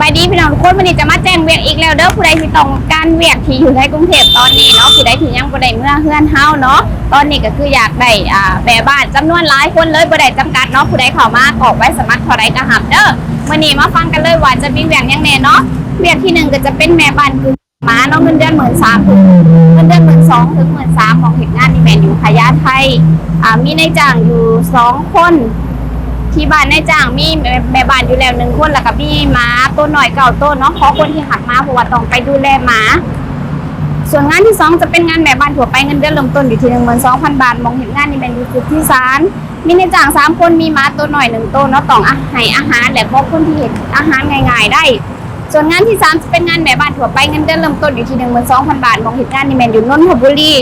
บายดีพี่น้องทุกคนวันนี้จะมาแจ้งเวียกอีกแล้วเด้อผู้ใดที่ต้องการเวียกที่อยู่ในกรุงเทพตอนนี้เนาะผู้ใดที่ยังบ่ได้เมื่อเฮือนเฮาเนาะตอนนี้ก็คืออยากได้อ่าแม่บ้านจำนวนหลายคนเลยบ่ได้จำกัดเนาะผู้ใดเข้ามากรอกไว้สมัครเท่าไรก็หับเด้อวันนี้มาฟังกันเลยว่าจะมีเวียกยังแน่เนาะเวียกที่หนึ่งก็จะเป็นแม่บ้านคือหมาเนาะเงินเดือนหมื่นสามถึงเงินเดือนหมื่นสองถึงหมื่นสามของเหตุงานที่แมนอยู่ขยาไทยอ่ามีนายจ้างอยู่สองคน ที่บ้านนายจ้างมีแม่บ้านอยู่แล้วหนึ่งคนแล้วก็มีหมาตัวหน่อยเก่าตัวเนาะขอคนที่หักหมาเพราะว่าต้องไปดูแลหมาส่วนงานที่สองจะเป็นงานแม่บ้านทั่วไปเงินเดือนเริ่มต้นอยู่ที่หนึ่งหมื่นสองพันบาท มองเห็นงานนี่เป็นอยู่ที่สามมีนายจ้างสามคนมีหมาตัวหน่อยหนึ่งตัวเนาะต้องอาให้อาหารและพวกคนที่เห็นอาหารง่ายๆได้ ส่วนงานที่สามจะเป็นงานแม่บ้านทั่วไปเงินเดือนเริ่มต้นอยู่ที่หนึ่งหมื่นสองพันบาท มองเห็นงานนี่แมนอยู่นนทบุรี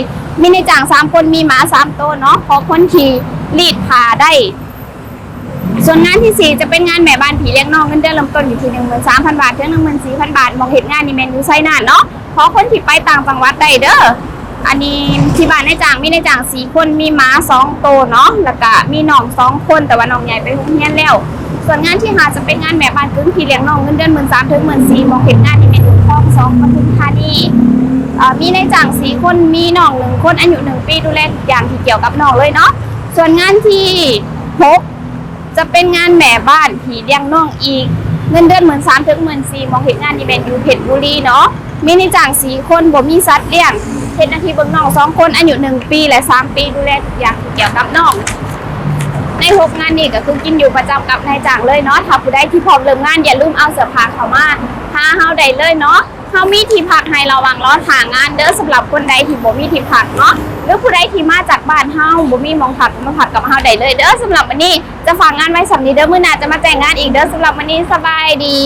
มีนายจ้างสามคนมีหมาสามตัวเนาะขอคนที่รีดผ้าได้ ส่วนงานที่ 4 จะเป็นงานแม่บ้านผีเลี้ยงน้องเงินเดือนเริ่มต้นอยู่ที่1 3 0 0 0 บาท ถึง 14,000 บาท มองเห็นงานนี่เมนอยู่ไซนานเนาะเพราะคนที่ไปต่างจังหวัดได้เด้ออันนี้ที่บ้านในายจ้างมีในายจ้างสี่คนมีหมาสองตัวเนาะแล้วก็มีน้องสองคนแต่ว่าน้องใหญ่ไปโรงเรียนแล้ว ส่วนงานที่หาจะเป็นงานแม่บ้านกึ่งผีเลี้ยงน้องเงินเดือนหมื่นสามถึงหมื่นสี่มองเห็นงานนี่เมนูคลองสองปทุมธานีเอ่อมีในายจ้างสี่คนมีน้องหนึ่งคนอายุหนึ่งปีดูแลทุกอย่างที่เกี่ยวกับน้องเลยเนาะส่วนงานที่หก จะเป็นงานแหม่บ้านผีเลี้ยงน้องอีก เงินเดือนหมื่นสามถึงหมื่นสี่มองเห็นงานอีเวนต์อยู่เพชรบุรีเนาะมีในจ้างสี่คนบ่มีสัตว์เลี้ยงเห็นนาทีเบิ่งน้องสองคนอายุหนึ่งปีและสามปีดูแลทุกอย่างเกี่ยวกับน้องในหกงานนี้ก็คือกินอยู่ประจำกับนายจ้างเลยเนาะถ้าผู้ใดที่พร้อมเริ่มงานอย่าลืมเอาเสื้อผ้าเข้ามาหาเฮาได้เลยเนาะ เฮามีที่พักให้ระวังรอทางงานเด้อสำหรับคนใดที่บ่มีที่พักเนาะหรือผู้ใดที่มาจากบ้านเฮาบ่มีหมองพักมาพักกับเฮาได้เลยเด้อสำหรับวันนี้จะฝากงานไว้สำนี้เด้อมื้อหน้าจะมาแจ้งงานอีกเด้อสำหรับวันนี้สบายดี